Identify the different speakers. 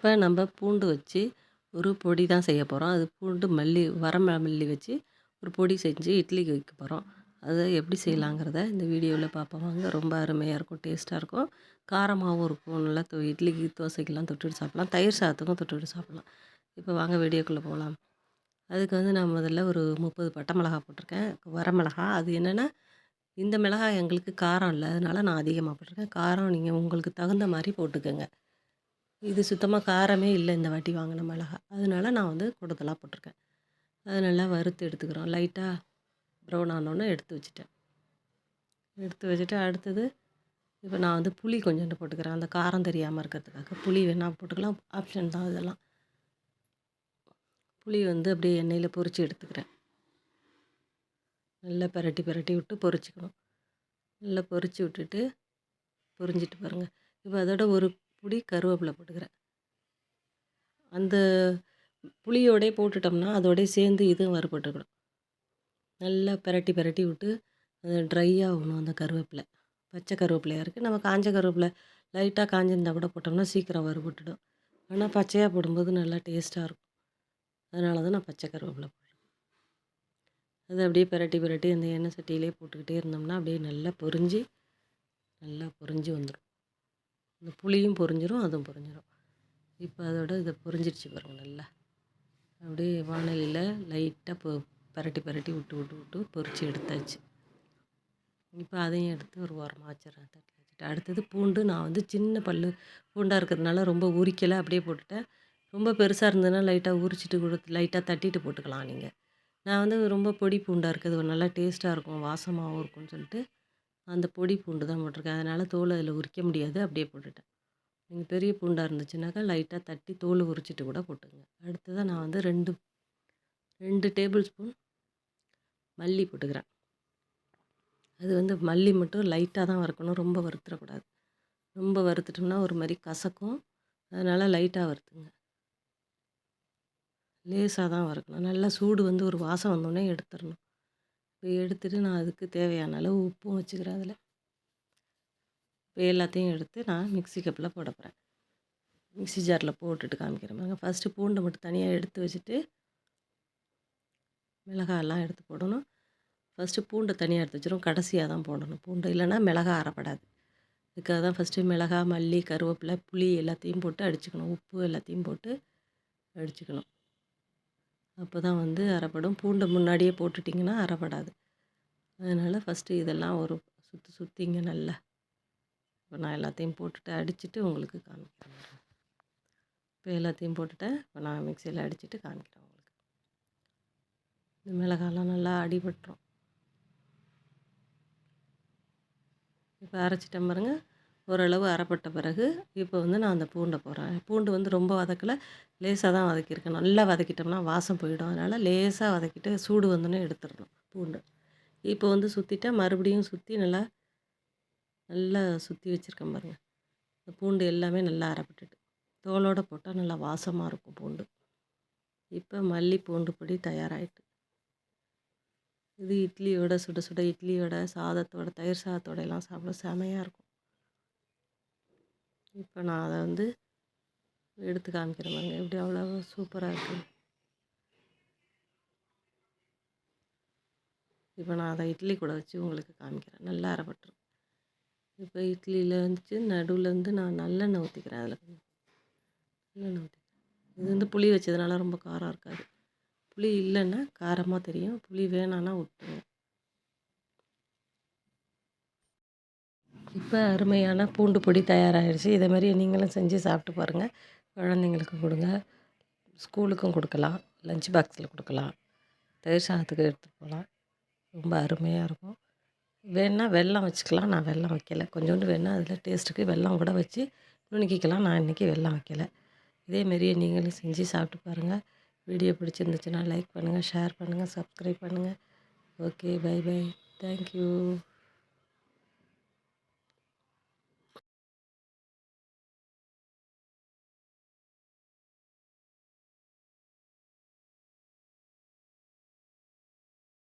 Speaker 1: இப்போ நம்ம பூண்டு வச்சு ஒரு பொடி தான் செய்ய போகிறோம் அது பூண்டு மல்லி வரமல்லி வச்சு ஒரு பொடி செஞ்சு இட்லிக்கு வைக்க போகிறோம் அதை எப்படி செய்யலாங்கிறத இந்த வீடியோவில் பார்ப்போம் வாங்க ரொம்ப அருமையாக இருக்கும் டேஸ்ட்டாக இருக்கும். காரமாகவும் இருக்கும் நல்லா தோ இட்லிக்கு தோசைக்கெல்லாம் தொட்டுட்டு சாப்பிட்லாம். தயிர் சாதத்துக்கும் தொட்டுட்டு சாப்பிட்லாம். இப்போ வாங்க வீடியோக்குள்ளே போகலாம். அதுக்கு வந்து நான் முதல்ல ஒரு முப்பது பட்டை மிளகா போட்டிருக்கேன். வரமிளகா அது என்னென்னா இந்த மிளகாய் எங்களுக்கு காரம் இல்லை. அதனால் நான் அதிகமாக போட்டிருக்கேன். காரம் நீங்கள் உங்களுக்கு தகுந்த மாதிரி போட்டுக்கோங்க. இது சுத்தமாக காரமே இல்லை இந்த வாட்டி வாங்கின மிளகா. அதனால நான் வந்து கூடுதலாக போட்டிருக்கேன். அது நல்லா வறுத்து எடுத்துக்கிறோம். லைட்டாக ப்ரௌன் ஆனோடனே எடுத்து வச்சுட்டேன். எடுத்து வச்சுட்டு அடுத்தது இப்போ நான் வந்து புளி கொஞ்சோண்டு போட்டுக்கிறேன். அந்த காரம் தெரியாமல் இருக்கிறதுக்காக புளி வேணால் போட்டுக்கலாம். ஆப்ஷன் தான் இதெல்லாம். புளி வந்து அப்படியே எண்ணெயில் பொரித்து எடுத்துக்கிறேன். நல்லா பரட்டி பரட்டி விட்டு பொரிச்சிக்கணும். நல்லா பொரித்து விட்டுட்டு பொறிஞ்சிட்டு பாருங்கள் இப்போ அதோட ஒரு புடி கருவேப்பிலை போட்டுக்கிறேன். அந்த புளியோடே போட்டுட்டோம்னா அதோடய சேர்ந்து இதுவும் வறுபட்டுக்கணும் நல்லா பெரட்டி பெரட்டி விட்டு அது ட்ரை ஆகணும் அந்த கருவேப்பிலை. பச்சை கருவேப்பிலையாக இருக்குது நம்ம காஞ்ச கருவேப்பிலை லைட்டாக காஞ்சிருந்தால் கூட போட்டோம்னா சீக்கிரம் வறுபட்டுடும் ஆனால் பச்சையாக போடும்போது நல்லா டேஸ்ட்டாக இருக்கும். அதனால தான் நான் பச்சை கருவேப்பிலை போடுறேன். அது அப்படியே பிரட்டி பிரட்டி அந்த எண்ணெய் சட்டியிலே போட்டுக்கிட்டே இருந்தோம்னா அப்படியே நல்லா பொரிஞ்சு நல்லா பொரிஞ்சு வந்துடும் இந்த புளியும் பொரிஞ்சிரும் அதுவும் பொரிஞ்சிரும். இப்போ அதோட இதை பொரிஞ்சிருச்சு பாருங்கள் நல்லா. அப்படியே வானலியில் லைட்டாக பொ பரட்டி பரட்டி விட்டு விட்டு விட்டு பொரித்து எடுத்தாச்சு. இப்போ அதையும் எடுத்து ஒரு ஓரமாக வச்சிடறேன் தட்டில் வச்சுட்டு. அடுத்தது பூண்டு நான் வந்து சின்ன பல் பூண்டாக இருக்கிறதுனால ரொம்ப உரிக்கலை அப்படியே போட்டுட்டேன். ரொம்ப பெருசாக இருந்ததுன்னா லைட்டாக உரிச்சிட்டு கொடுத்து லைட்டாக தட்டிட்டு போட்டுக்கலாம் நீங்கள் நான் வந்து ரொம்ப பொடி பூண்டாக இருக்குது நல்லா டேஸ்ட்டாக இருக்கும் வாசமாகவும் இருக்கும்னு சொல்லிட்டு அந்த பொடி பூண்டு தான் போட்டிருக்கேன். அதனால் தோல் அதில் உரிக்க முடியாது. அப்படியே போட்டுட்டேன். நீங்கள் பெரிய பூண்டாக இருந்துச்சுனாக்கா லைட்டாக தட்டி தோல் உரிச்சிட்டு கூட போட்டுங்க அடுத்ததாக நான் வந்து ரெண்டு ரெண்டு டேபிள் ஸ்பூன் மல்லி போட்டுக்கிறேன். அது வந்து மல்லி மட்டும் லைட்டாக தான் வறுக்கணும். ரொம்ப வறுத்துடக்கூடாது ரொம்ப வறுத்துட்டோம்னா ஒரு மாதிரி கசக்கும். அதனால் லைட்டாக வறுத்துங்க. லேசாக தான் வறுக்கணும். நல்லா சூடு வந்து ஒரு வாசம் வந்தோடனே எடுத்துடணும். இப்போ எடுத்துகிட்டு நான் அதுக்கு தேவையான அளவு உப்பும் வச்சுக்கிறேன் அதில். இப்போ எல்லாத்தையும் எடுத்து நான் மிக்சி கப்பில் போட போகிறேன் மிக்சி ஜாரில் போட்டுட்டு காமிக்கிறேன் ஃபஸ்ட்டு பூண்டை மட்டும் தனியாக எடுத்து வச்சுட்டு மிளகாயெல்லாம் எடுத்து போடணும். ஃபஸ்ட்டு பூண்டை தனியாக எடுத்து வச்சிடும் கடைசியாக தான் போடணும் பூண்டு. இல்லைன்னா மிளகா அறப்படாது இதுக்காக தான் ஃபஸ்ட்டு மிளகா மல்லி கருவேப்பிலை புளி எல்லாத்தையும் போட்டு அடிச்சுக்கணும். உப்பு எல்லாத்தையும் போட்டு அடிச்சுக்கணும். அப்போ தான் வந்து அரைப்படும் பூண்டை முன்னாடியே போட்டுட்டிங்கன்னா அரைப்படாது. அதனால் ஃபஸ்ட்டு இதெல்லாம் ஒரு சுற்றி சுற்றிங்க நல்லா. இப்போ நான் எல்லாத்தையும் போட்டுட்டு அடிச்சுட்டு உங்களுக்கு காமிக்கிறேன். இப்போ எல்லாத்தையும் போட்டுட்டேன் இப்போ நான் மிக்சியில் அடிச்சுட்டு காமிக்கிறேன் உங்களுக்கு. இந்த மிளகாலாம் நல்லா அடிபட்டுரும். இப்போ அரைச்சிட்டேன் பாருங்கள் ஓரளவு அரைப்பட்ட பிறகு இப்போ வந்து நான் அந்த பூண்டை போடுறேன் பூண்டு வந்து ரொம்ப வதக்கலை லேசாக தான் வதக்கியிருக்கேன். நல்லா வதக்கிட்டோம்னா வாசம் போயிடும். அதனால் லேசாக வதக்கிட்டு சூடு வந்தோன்னே எடுத்துடணும் பூண்டு. இப்போ வந்து சுற்றிட்டா மறுபடியும் சுற்றி நல்லா நல்லா சுற்றி வச்சுருக்கேன் பாருங்கள் இந்த பூண்டு எல்லாமே நல்லா அரைப்பட்டுட்டு தோலோடு போட்டால் நல்லா வாசமாக இருக்கும் பூண்டு. இப்போ மல்லி பூண்டு பொடி தயாராகிட்டு இது இட்லியோட சுட சுட இட்லியோட சாதத்தோட தயிர் சாதத்தோட எல்லாம் சாப்பிட செமையாக இருக்கும். இப்போ நான் அதை வந்து எடுத்து காமிக்கிறேன் பாருங்க. எப்படி அவ்வளோ சூப்பராக இருக்குது இப்போ நான் அதை இட்லி கூட வச்சு உங்களுக்கு காமிக்கிறேன். நல்லா அரைப்பட்டுரும் இப்போ இட்லியில் வந்துச்சு நடுவில் வந்து நான் நல்லெண்ணெய் ஊற்றிக்கிறேன் அதில் கொஞ்சம். நல்லெண்ணெய் ஊற்றிக்கிறேன் இது வந்து புளி வச்சதுனால ரொம்ப காரம் இருக்காது. புளி இல்லைன்னா காரமாக தெரியும். புளி வேணான்னா விட்டுருங்க இப்போ அருமையான பூண்டு பொடி தயாராகிடுச்சு இதே மாதிரி நீங்களும் செஞ்சு சாப்பிட்டு பாருங்கள் குழந்தைங்களுக்கு கொடுங்க. ஸ்கூலுக்கும் கொடுக்கலாம். லஞ்ச் பாக்ஸில் கொடுக்கலாம். தயிர் சாதத்துக்கு எடுத்துகிட்டு போகலாம். ரொம்ப அருமையாக இருக்கும். வேணால் வெல்லம் வச்சுக்கலாம். நான் வெல்லம் வைக்கலை. கொஞ்சோண்டு வேணால் அதில் டேஸ்ட்டுக்கு வெல்லம் கூட வச்சு நுணுக்கிக்கலாம். நான் இன்றைக்கி வெல்லம் வைக்கலை. இதேமாரியே நீங்களும் செஞ்சு சாப்பிட்டு பாருங்கள் வீடியோ பிடிச்சிருந்துச்சுன்னா லைக் பண்ணுங்கள் ஷேர் பண்ணுங்கள் சப்ஸ்கிரைப் பண்ணுங்கள் ஓகே பை பை. தேங்க்யூ.